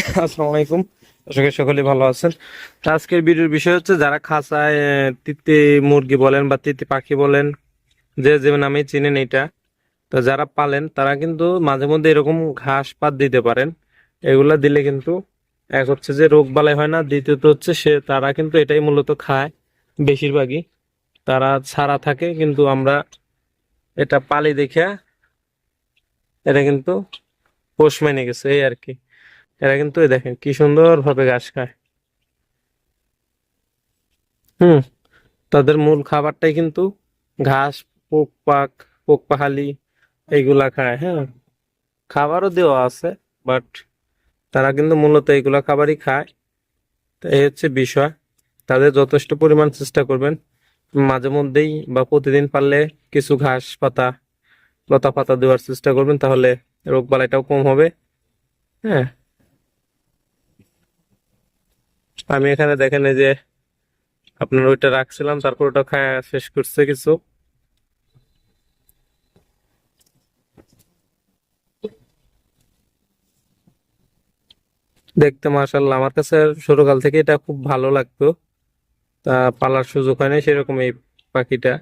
আসসালামু আলাইকুম। আশা করি সকলেই ভালো আছেন। আজকের ভিডিওর বিষয় হচ্ছে, যারা খাঁচায় তিতি মুরগি বলেন বা তিতি পাখি বলেন, যে যে নামে চিনেন এটা, তো যারা পালেন, তারা কিন্তু মাঝে মধ্যে এরকম ঘাস পাত দিতে পারেন। এগুলা দিলে কিন্তু এক হচ্ছে যে রোগ বালাই হয় না, দ্বিতীয়ত হচ্ছে সে, তারা কিন্তু এটাই মূলত খায় বেশিরভাগই। তারা ছাড়া থাকে, কিন্তু আমরা এটা পালি দেখে এটা কিন্তু পোষ মেনে গেছে, এই আর কি। এরা কিন্তু দেখেন কি সুন্দর ভাবে ঘাস খায়। হুম, তাদের মূল খাবারটাই কিন্তু ঘাস, পোক পাক, পোক পাহালি এইগুলা খায় হ্যাঁ। খাবারও দেওয়া আছে বাট তারা কিন্তু মূলত এইগুলা খাবারই খায়। তো এই হচ্ছে বিষয়। তাদের যথেষ্ট পরিমাণ চেষ্টা করবেন। মাঝে মধ্যেই বা প্রতিদিন পারলে কিছু ঘাস পাতা, লতা পাতা দেওয়ার চেষ্টা করবেন, তাহলে রোগ বালাইটাও কম হবে। হ্যাঁ। আমি এখানে দেখেন এই যে আপনার ওইটা রাখছিলাম, তারপর ওটা খায় শেষ করছে কিছু। দেখতে মার্শাল্লাহ আমার কাছে ছোটকাল থেকে এটা খুব ভালো লাগতো। তা পালার সুযোগ হয়নি সেরকম এই পাখিটা।